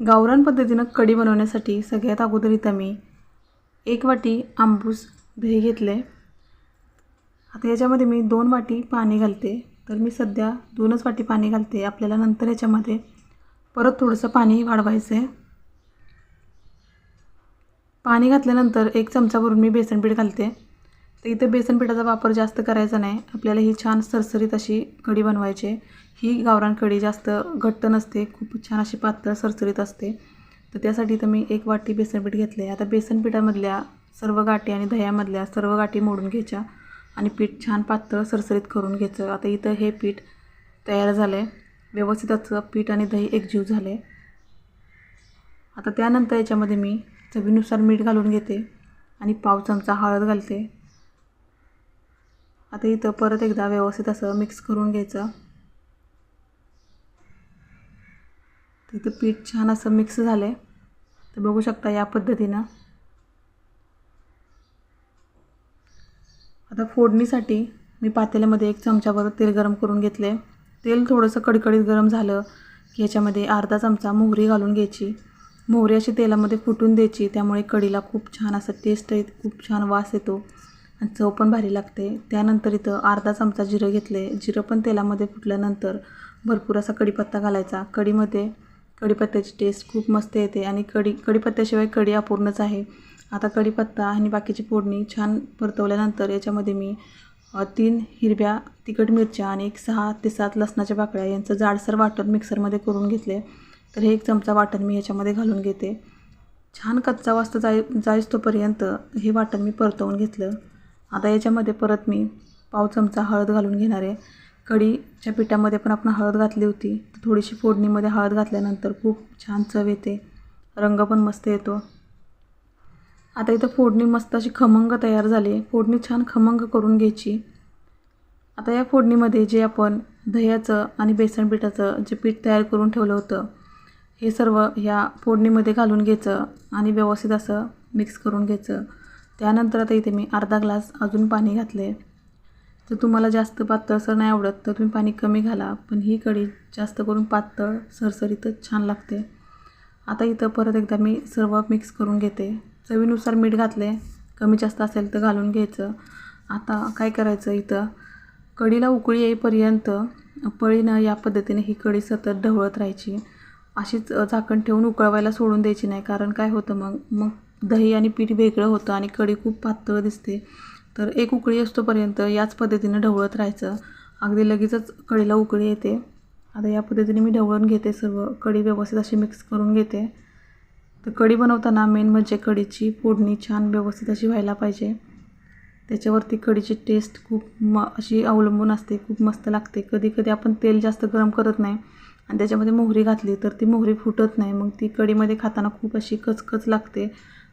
गावरान पद्धतीनं कढी बनवण्यासाठी सगळ्यात अगोदर इथं मी एक वाटी आंबूस दही घेतले. आता याच्यामध्ये मी दोन वाटी पाणी घालते. तर मी सध्या दोनच वाटी पाणी घालते. आपल्याला नंतर याच्यामध्ये परत थोडंसं पाणी वाढवायचं आहे पाणी घातल्यानंतर एक चमचाभरून मी बेसनपीठ घालते. तर इथं बेसन पिठाचा वापर जास्त करायचा नाही. आपल्याला ही छान सरसरीत अशी कढी बनवायची ही गावरान कढी जास्त घट्ट नसते खूप छान अशी पातळ सरसरीत असते. तर त्यासाठी इथं मी एक वाटी बेसनपीठ घेतलं घेतले आता बेसन पिठामधल्या सर्व गाठी आणि दह्यामधल्या सर्व गाठी मोडून घ्यायच्या आणि पीठ छान पातळ सरसरीत करून घ्यायचं. आता इथं हे पीठ तयार झालं आहे व्यवस्थित असं पीठ आणि दही एकजीव आहे आता त्यानंतर याच्यामध्ये मी चवीनुसार मीठ घालून घेते आणि पाव चमचा हळद घालते. आता इथं परत एकदा व्यवस्थित असं मिक्स करून घ्यायचं. तिथं पीठ छान असं मिक्स झालं आहे तर बघू शकता या पद्धतीनं. आता फोडणीसाठी मी पातेल्यामध्ये एक चमचाभर तेल गरम करून घेतले तेल थोडंसं कडकडीत गरम झालं की ह्याच्यामध्ये अर्धा चमचा मोहरी घालून घ्यायची. मोहरी अशी तेलामध्ये फुटून द्यायची त्यामुळे कढीला खूप छान असं टेस्ट येत खूप छान वास येतो आणि चव पण भारी लागते. त्यानंतर इथं अर्धा चमचा जिरं घेतले जिरं पण तेलामध्ये फुटल्यानंतर भरपूर असा कढीपत्ता घालायचा. कढीमध्ये कढीपत्त्याची टेस्ट खूप मस्त येते आणि कढी कढीपत्त्याशिवाय कढी अपूर्णच आहे. आता कढीपत्ता आणि बाकीची फोडणी छान परतवल्यानंतर याच्यामध्ये मी तीन हिरव्या तिखट मिरच्या आणि एक सहा ते सात लसणाच्या बाकड्या यांचं जाडसर वाटण मिक्सरमध्ये करून घेतले. तर हे एक चमचा वाटण मी याच्यामध्ये घालून घेते. छान कच्चा वाजता जाई जाईस तोपर्यंत हे वाटण मी परतवून घेतलं. आता याच्यामध्ये परत मी पाव चमचा हळद घालून घेणार आहे. कढीच्या पिठामध्ये पण आपण हळद घातली होती. तर थोडीशी फोडणीमध्ये हळद घातल्यानंतर खूप छान चव येते. रंग पण मस्त येतो. आता इथं फोडणी मस्त अशी खमंग तयार झाली. फोडणी छान खमंग करून घ्यायची. आता या फोडणीमध्ये जे आपण दह्याचं आणि बेसन पिठाचं जे पीठ तयार करून ठेवलं होतं हे सर्व ह्या फोडणीमध्ये घालून घ्यायचं आणि व्यवस्थित असं मिक्स करून घ्यायचं. त्यानंतर आता इथे मी अर्धा ग्लास अजून पाणी घातले जर तुम्हाला जास्त पातळसर नाही आवडत तर तुम्ही पाणी कमी घाला. पण ही कढी जास्त करून पातळ सरसरीतच छान लागते. आता इथं परत एकदा मी सर्व मिक्स करून घेते. चवीनुसार मीठ घातले. कमी जास्त असेल तर घालून घ्यायचं. आता काय करायचं इथं? कढीला उकळी येईपर्यंत पळीनं या पद्धतीने ही कढी सतत ढवळत राहायची. अशीच झाकण ठेवून उकळवायला सोडून द्यायची नाही. कारण काय होतं मग? मग दही आणि पीठ वेगळं होतं आणि कढी खूप पातळ दिसते. तर एक उकळी असतोपर्यंत याच पद्धतीनं ढवळत राहायचं. अगदी लगेचच कढीला उकळी येते. आता या पद्धतीने मी ढवळून घेते सर्व कढी व्यवस्थित अशी मिक्स करून घेते. तर कढी बनवताना मेन म्हणजे कढीची फोडणी छान व्यवस्थित अशी व्हायला पाहिजे. त्याच्यावरती कढीची टेस्ट खूप म अशी अवलंबून असते खूप मस्त लागते. कधी कधी आपण तेल जास्त गरम करत नाही आणि त्याच्यामध्ये मोहरी घातली तर ती मोहरी फुटत नाही. मग ती कढीमध्ये खाताना खूप अशी कचकच लागते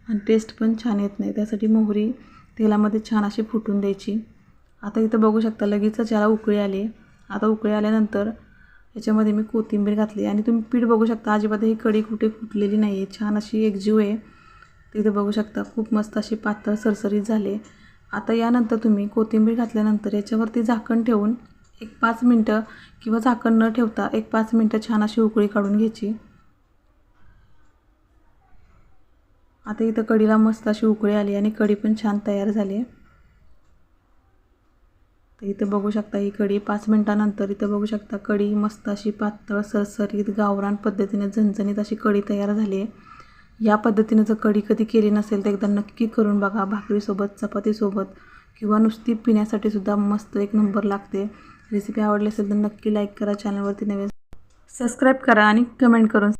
आणि टेस्ट पण छान येत नाही. त्यासाठी मोहरी तेलामध्ये छान अशी फुटून द्यायची. आता इथं बघू शकता लगेचच याला उकळी आली आता उकळी आल्यानंतर याच्यामध्ये मी कोथिंबीर घातली आणि तुम्ही पीठ बघू शकता अजिबात ही कढी कुठे फुटलेली नाही आहे छान अशी एकजीव आहे. तिथं बघू शकता खूप मस्त अशी पातळ सरसरीत झाले आता यानंतर तुम्ही कोथिंबीर घातल्यानंतर याच्यावरती झाकण ठेवून एक पाच मिनटं किंवा झाकण न ठेवता एक पाच मिनटं छान अशी उकळी काढून घ्यायची. आता इथं कढीला मस्त अशी उकळी आली आणि कढी पण छान तयार झाली आहे. तर इथं बघू शकता ही कढी पाच मिनटानंतर इथं बघू शकता कढी मस्त अशी पातळ सरसरीत गावरान पद्धतीने झणझणीत अशी कढी तयार झाली आहे. या पद्धतीने जर कढी कधी केली नसेल तर एकदा नक्की करून बघा भाकरीसोबत चपातीसोबत किंवा नुसती पिण्यासाठी सुद्धा मस्त एक नंबर लागते. रेसिपी आवडली असेल तर नक्की लाईक करा चॅनलवरती नवीन सबस्क्राईब करा आणि कमेंट करून